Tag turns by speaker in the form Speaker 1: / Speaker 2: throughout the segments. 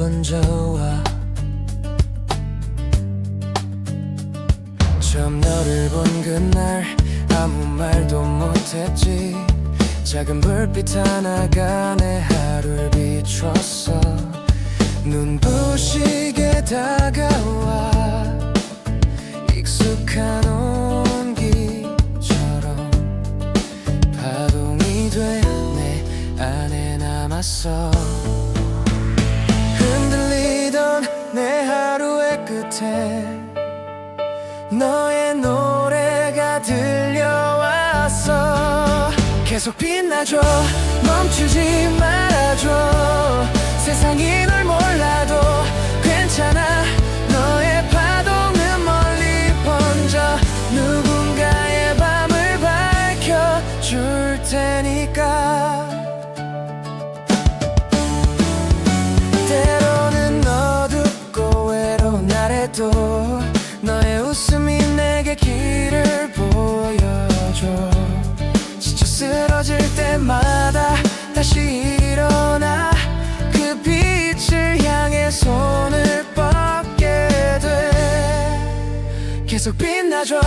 Speaker 1: 기가 번져와 처음 너를 본 그날 아무 말도 못했지. 작은 불빛 하나가 내 하루를 비췄어. 눈부시게 다가와 익숙한 온기처럼 파동이 돼 내 안에 남았어 내 하루의 끝에 너의 노래가 들려왔어. 계속 빛나줘 멈추지 말아줘. 세상이 널 몰라도 다 다시 일어나 그 빛을 향해 손을 뻗게 돼. 계속 빛나줘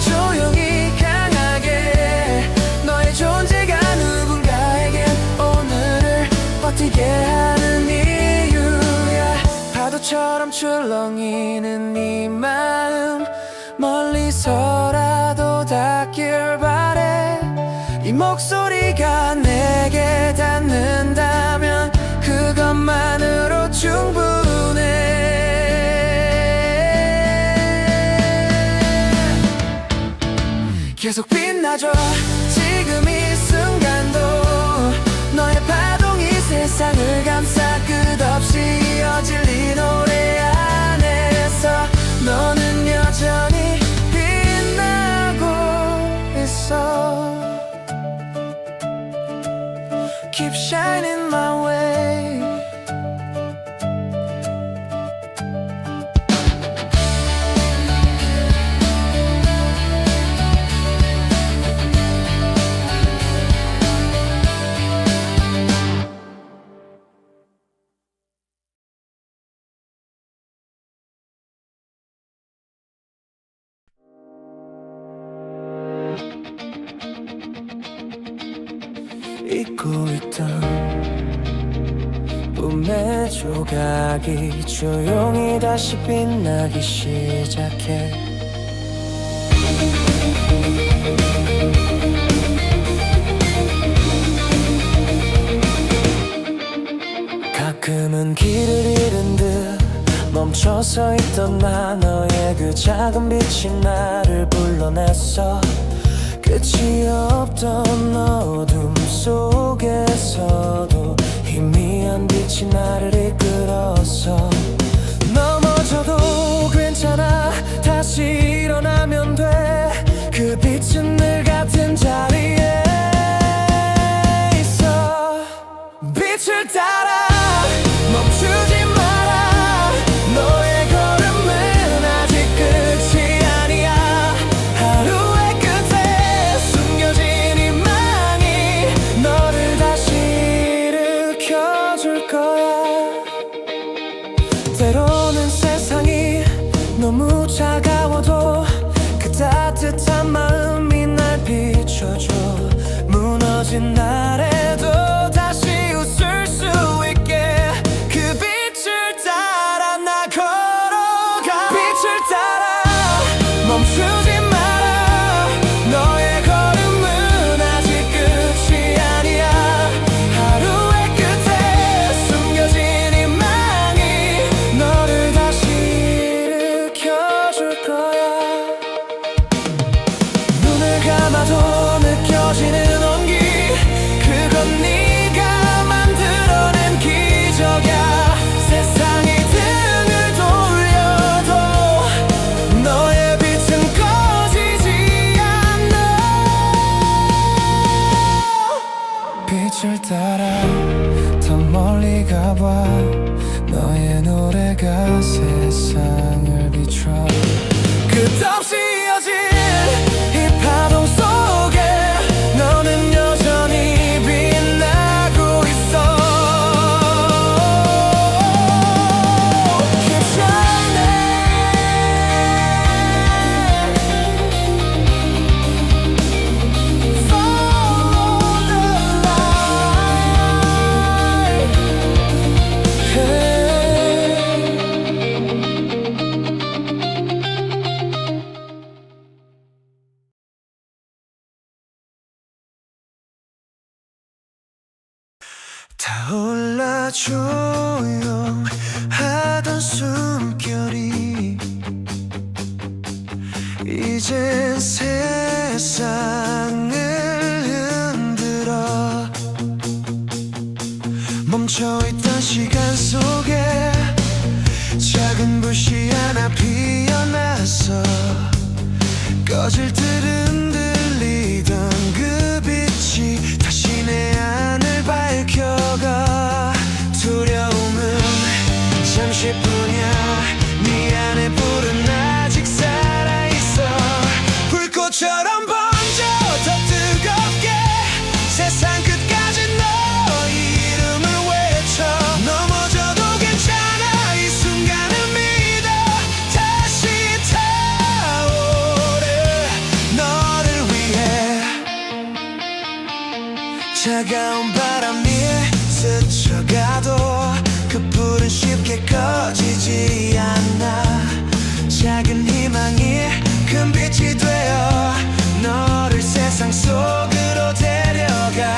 Speaker 1: 조용히 강하게. 너의 존재가 누군가에겐 오늘을 버티게 하는 이유야. 파도처럼 출렁이는 네 마음 멀리서라도 닿길 바래 이 목소리가 내게 닿는다면 그것만으로 충분해. 계속 빛나줘. 지금 이 순간도 너의 파동이 세상을 감싸 끝없이 이어질 이 빛나기 시작해. 가끔은 길을 잃은 듯 멈춰서 있던 나 너의 그 작은 빛이 나를 불러냈어. 끝이 없던 어둠 속에서도 희미한 빛이 나를 이끌었어 다시 일어나면 돼. 그 빛은 늘 같은 자리에 있어. 빛을 따라 거야 눈을 감아도 느껴지는 조용하던 숨결이 이젠 세상을 흔들어 멈춰있던 시간 속에 작은 불씨 하나 피어나서 꺼질 듯 흔들리던 그 빛이 다시 내 안을 밝혀가 두려움은 잠시뿐이야. 네 안에 불은 아직 살아있어. 불꽃처럼 번져 더 뜨겁게 세상 끝까지 너의 이름을 외쳐. 넘어져도 괜찮아. 이 순간을 믿어. 다시 타오를 너를 위해 차가운 바람이 불은 쉽게 꺼지지 않아. 작은 희망이 큰 빛이 되어 너를 세상 속으로 데려가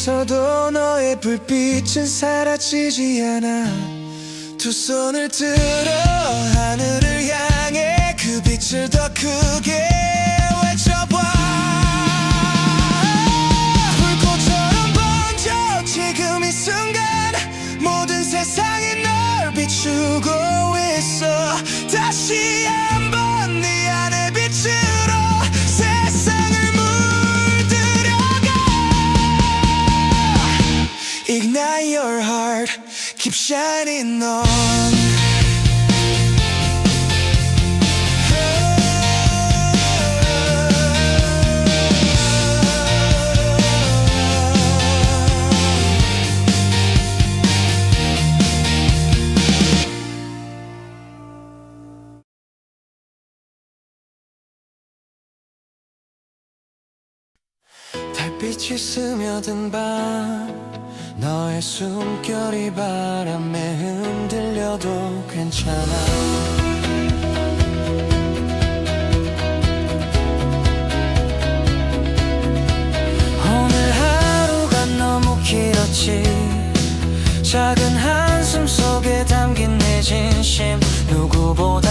Speaker 1: 속에서도 너의 불빛은 사라지지 않아. 두 손을 들어 하늘을 향해 그 빛을 더 크게 달빛이 스며든 밤 너의 숨결이 바람에 흔들려도 괜찮아. 오늘 하루가 너무 길었지. 작은 한숨 속에 담긴 내 진심. 누구보다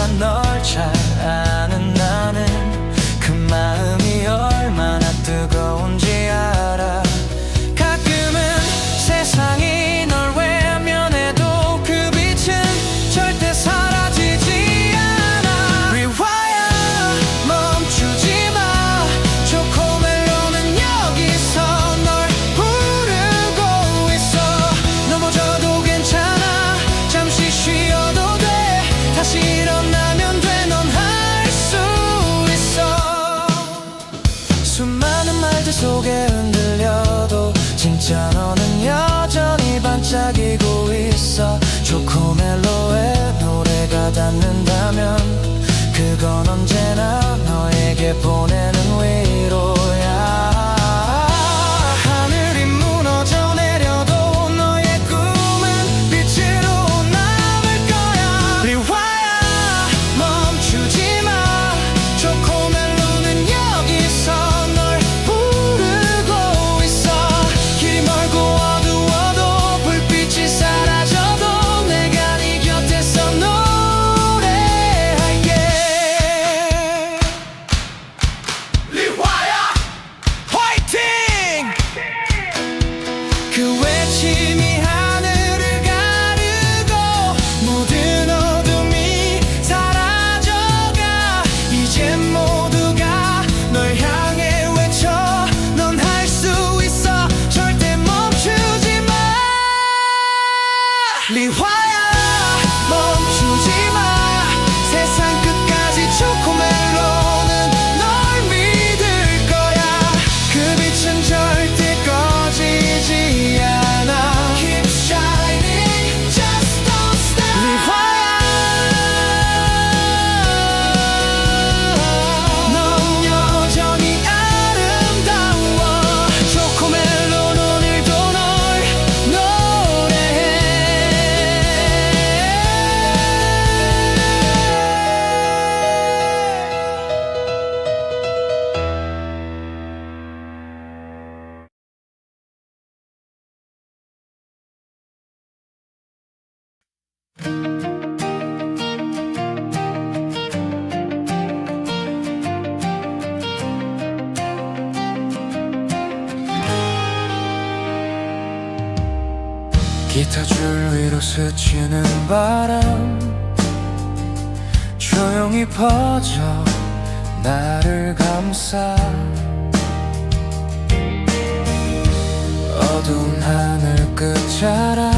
Speaker 1: 기타 줄 위로 스치는 바람. 조용히 퍼져 나를 감싸. 어두운 하늘 끝자락.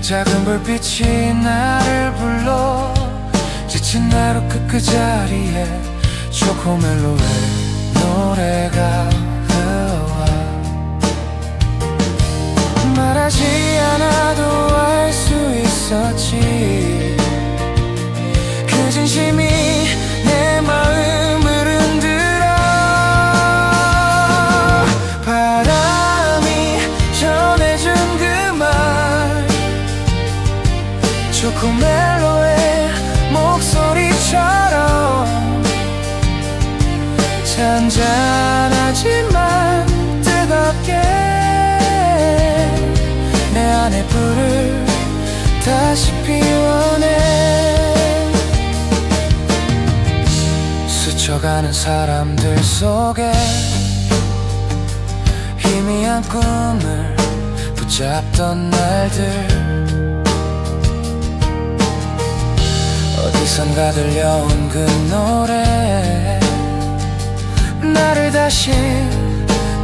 Speaker 1: 작은 불빛이 나를 불러. 지친 하루 끝그 자리에 초코멜로의 노래가 말하지 않아도 알 수 있었지. 그 진심이 다시 피워내 스쳐가는 사람들 속에 희미한 꿈을 붙잡던 날들 어디선가 들려온 그 노래 나를 다시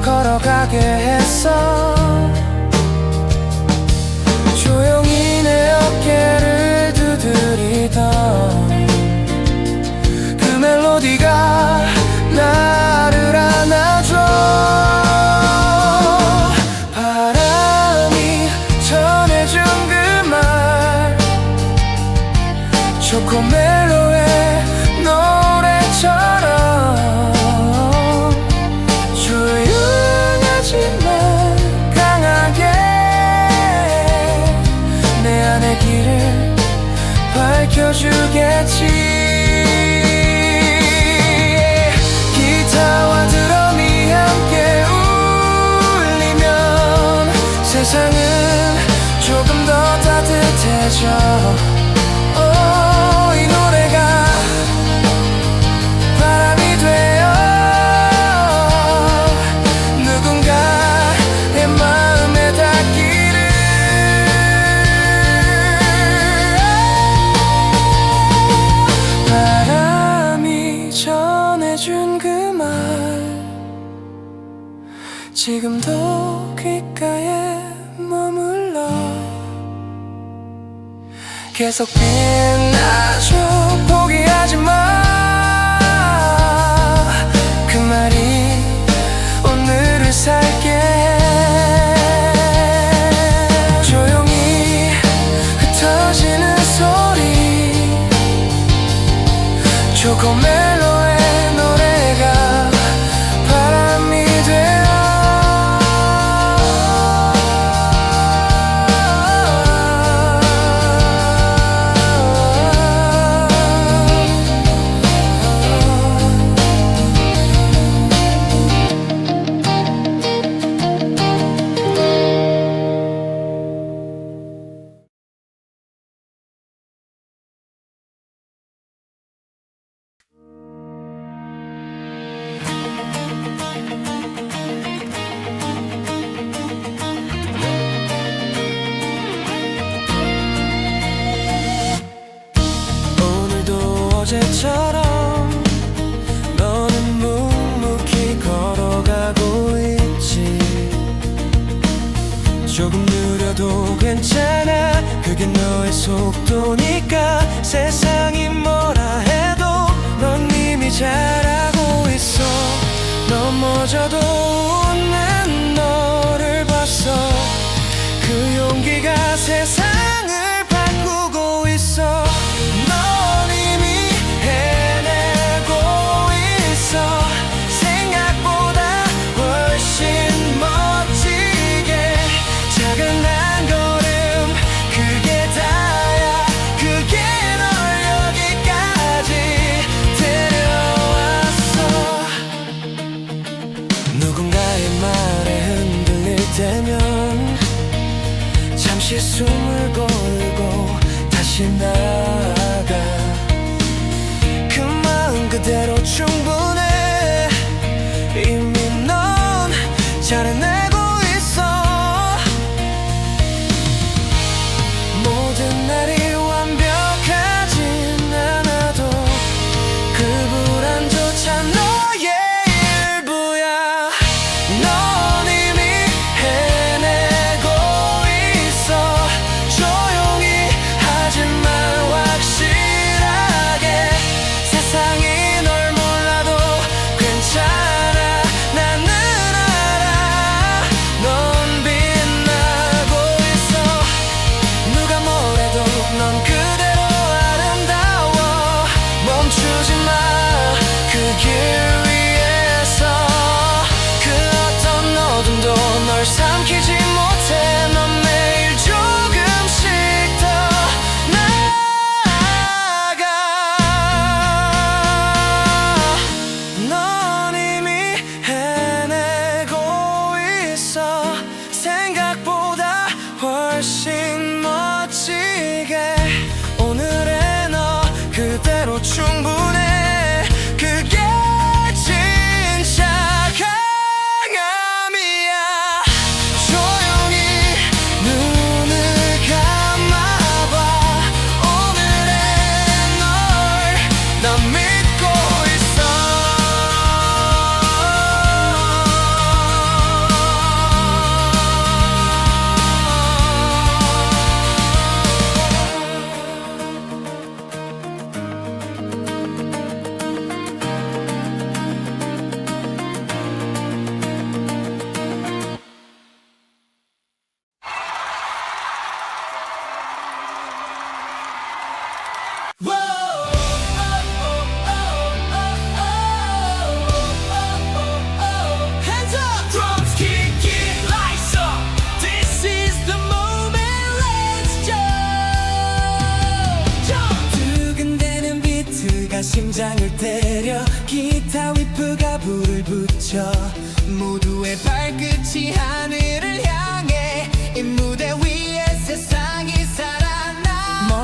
Speaker 1: 걸어가게 했어 조용히 내 어깨를 두드리던 그 멜로디가 나 계속 빛나줘 포기하지 마그 말이 오늘을 살게. 해. 조용히 흩어지는 소리. 초코멜로 어제처럼 너는 묵묵히 걸어가고 있지. 조금 느려도 괜찮아. 그게 너의 속도니까. 세상이 뭐라 해도 넌 이미 잘하고 있어. 넘어져도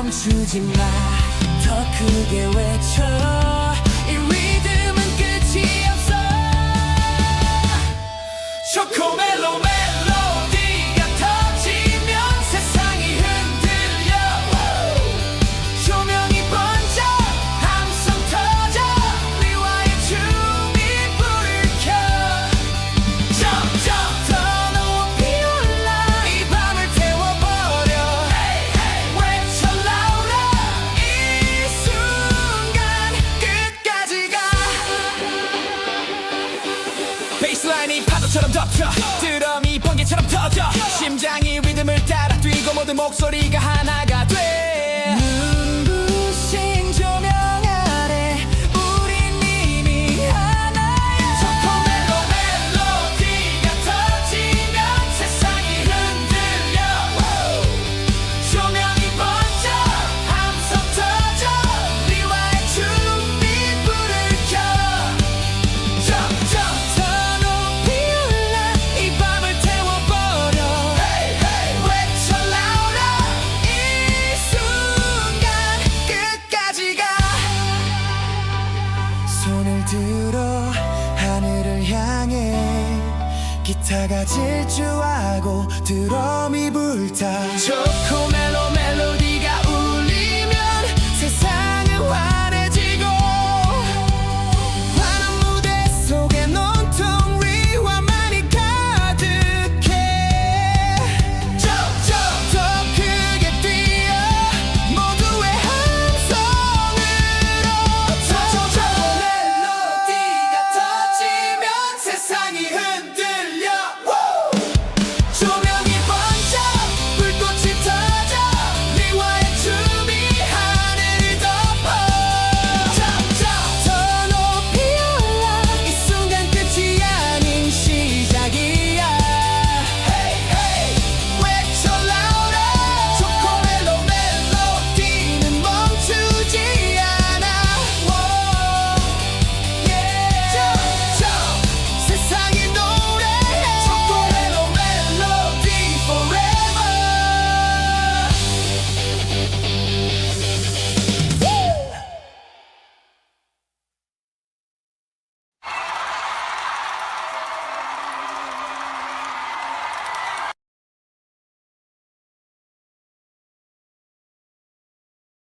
Speaker 1: 멈추지 마 더 크게 외쳐. 심장이 리듬을 따라 뛰고 모든 목소리가 하나가 돼. 기타가 질주하고 드럼이 불타. 초코멜로